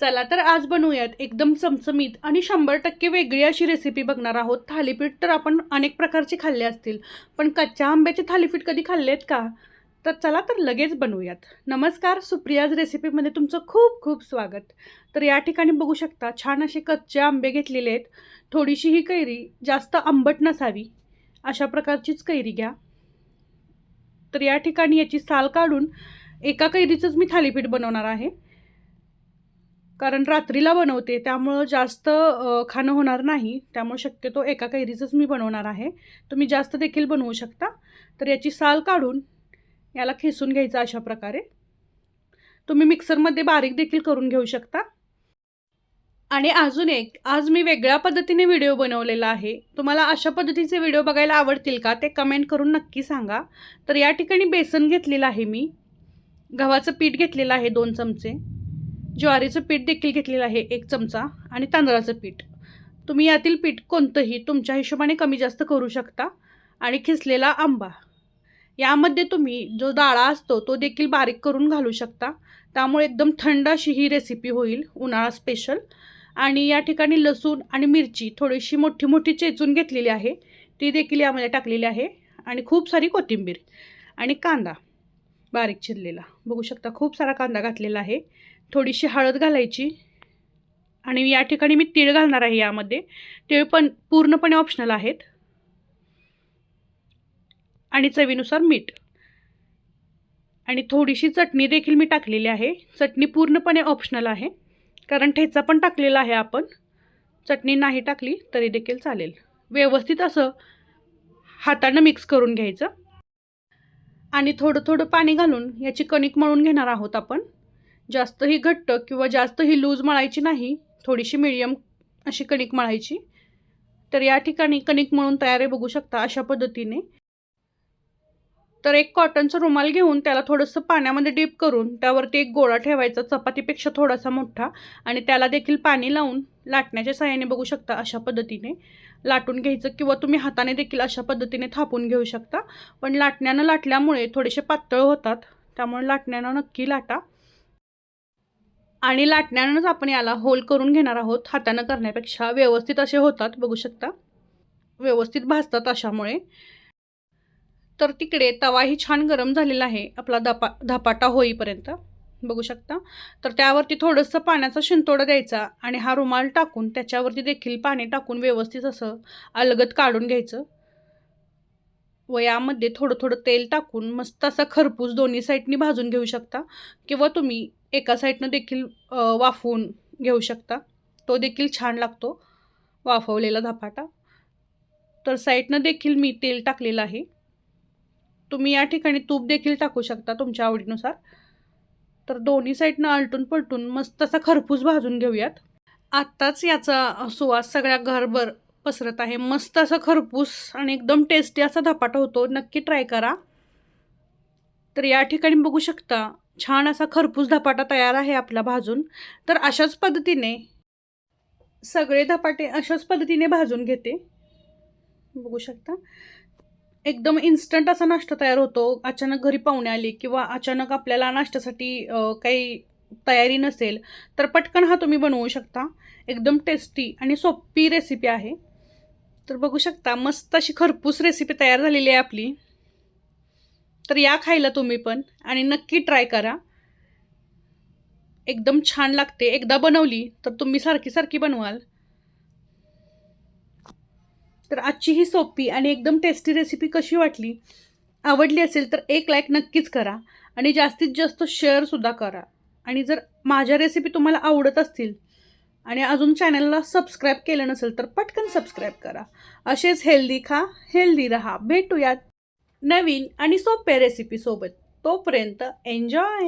चला तर आज बनवूयात एकदम चमचमीत आणि शंभर टक्के वेगळी अशी रेसिपी बघणार आहोत. थालीपीठ तर आपण अनेक प्रकारचे खाल्ले असतील. पण कच्च्या आंब्याचे थालीपीठ कधी खाल्लेत का? तर चला तर लगेच बनवूयात. नमस्कार सुप्रियाज रेसिपीमध्ये तुमचं खूप खूप स्वागत. तर या ठिकाणी बघू शकता छान असे कच्चे आंबे घेतलेले आहेत. थोडीशी ही कैरी जास्त आंबट नसावी. अशा प्रकारचीच कैरी घ्या. तर या ठिकाणी याची साल काढून एका कैरीचंच मी थालीपीठ बनवणार आहे. कारण रात्रीला बनवते त्यामुळं जास्त खाणं होणार नाही. त्यामुळे शक्यतो एका कैरीचंच मी बनवणार आहे. तुम्ही जास्त देखील बनवू शकता. तर याची साल काढून याला खेसून घ्यायचं अशा प्रकारे. तुम्ही मिक्सरमध्ये बारीक देखील करून घेऊ शकता. आणि अजून एक आज मी वेगळ्या पद्धतीने व्हिडिओ बनवलेला आहे. तुम्हाला अशा पद्धतीचे व्हिडिओ बघायला आवडतील का ते कमेंट करून नक्की सांगा. तर या ठिकाणी बेसन घेतलेलं आहे मी. गव्हाचं पीठ घेतलेलं आहे दोन चमचे. ज्वारीचं पीठ देखील घेतलेलं आहे एक चमचा आणि तांदळाचं पीठ. तुम्ही यातील पीठ कोणतंही तुमच्या हिशोबाने कमी जास्त करू शकता आणि खिसलेला आंबा. यामध्ये तुम्ही जो डाळा असतो तो देखील बारीक करून घालू शकता. त्यामुळे एकदम थंड अशी ही रेसिपी होईल उन्हाळा स्पेशल आणि या ठिकाणी लसूण आणि मिरची थोडीशी मोठी मोठी चेचून घेतलेली आहे. ती देखील यामध्ये टाकलेली आहे. आणि खूप सारी कोथिंबीर आणि कांदा बारीक चिरलेला. बघू शकता खूप सारा कांदा घातलेला आहे. थोडीशी हळद घालायची. आणि या ठिकाणी मी तीळ घालणार आहे यामध्ये. तीळ पण पूर्णपणे ऑप्शनल आहेत. आणि चवीनुसार मीठ. आणि थोडीशी चटणी देखील मी टाकलेली आहे. चटणी पूर्णपणे ऑप्शनल आहे. कारण ठेचा पण टाकलेला आहे आपण. चटणी नाही टाकली तरी देखील चालेल. व्यवस्थित असं हातानं मिक्स करून घ्यायचं. आणि थोडं थोडं पाणी घालून याची कणिक मळून घेणार आहोत आपण. जास्तही घट्ट किंवा जास्तही लूज मळायची नाही थोडीशी मिडियम अशी कणिक मळायची. तर या ठिकाणी कणिक मळून तयार आहे बघू शकता अशा पद्धतीने. तर एक कॉटनचा रुमाल घेऊन त्याला थोडंसं पाण्यामध्ये डीप करून त्यावरती एक गोळा ठेवायचा चपातीपेक्षा थोडासा मोठा आणि त्याला देखील पाणी लावून लाटण्याच्या सहाय्याने बघू शकता अशा पद्धतीने. लाटून घ्यायचं किंवा तुम्ही हाताने देखील अशा पद्धतीने थापून घेऊ शकता. पण लाटण्यानं लाटल्यामुळे थोडेसे पातळ होतात त्यामुळे लाटण्यानं नक्की लाटा. आणि लाटण्यानंच आपण याला होल करून घेणार आहोत हातानं करण्यापेक्षा. व्यवस्थित असे होतात बघू शकता. व्यवस्थित भाजतात अशामुळे. तर तिकडे तवाही छान गरम झालेला आहे आपला धपा धपाटा होईपर्यंत. बघू शकता. तर त्यावरती थोडंसं पाण्याचा शिंतोडा द्यायचा आणि हा रुमाल टाकून त्याच्यावरती देखील पाणी टाकून व्यवस्थित असं अलगत काढून घ्यायचं. व यामध्ये थोडं थोडं तेल टाकून मस्त असा खरपूस दोन्ही साईडनी भाजून घेऊ शकता. किंवा तुम्ही एका साईडनं देखील वाफवून घेऊ शकता. तो देखील छान लागतो वाफवलेला धपाटा. तर साईडनं देखील मी तेल टाकलेलं आहे. तुम्ही या ठिकाणी तूप देखील टाकू शकता तुमच्या आवडीनुसार. तर दोन्ही साईडनं आलटून पलटून मस्त असा खरपूस भाजून घेऊयात. आत्ताच याचा सुवास सगळ्या घरभर पसरत आहे. मस्त असं खरपूस आणि एकदम टेस्टी असा धपाटा होतो. नक्की ट्राय करा. तर या ठिकाणी बघू शकता छान असा खरपूस धपाटा तयार आहे आपला भाजून. तर अशाच पद्धतीने सगळे धपाटे अशाच पद्धतीने भाजून घेते. बघू शकता. एकदम इन्स्टंट असा नाश्ता तयार होतो. अचानक घरी पाहुणे आले किंवा अचानक आपल्याला नाश्त्यासाठी काही तयारी नसेल तर पटकन हा तुम्ही बनवू शकता. एकदम टेस्टी आणि सोपी रेसिपी आहे. तर बघू शकता मस्त अशी खरपूस रेसिपी तयार झालेली आहे आपली. तर या खायला तुम्ही पण आणि नक्की ट्राय करा. एकदम छान लागते. एकदा बनवली तर तुम्ही सारखी सारखी बनवाल. तर आजची ही सोपी आणि एकदम टेस्टी रेसिपी कशी वाटली आवडली असेल तर एक लाईक नक्कीच करा आणि जास्तीत जास्त शेअरसुद्धा करा. आणि जर माझ्या रेसिपी तुम्हाला आवडत असतील आणि अजून चॅनलला सबस्क्राईब केलं नसेल तर पटकन सबस्क्राईब करा. असेच हेल्दी खा हेल्दी रहा. भेटूयात नवीन आणि सोप्या रेसिपीसोबत तोपर्यंत एन्जॉय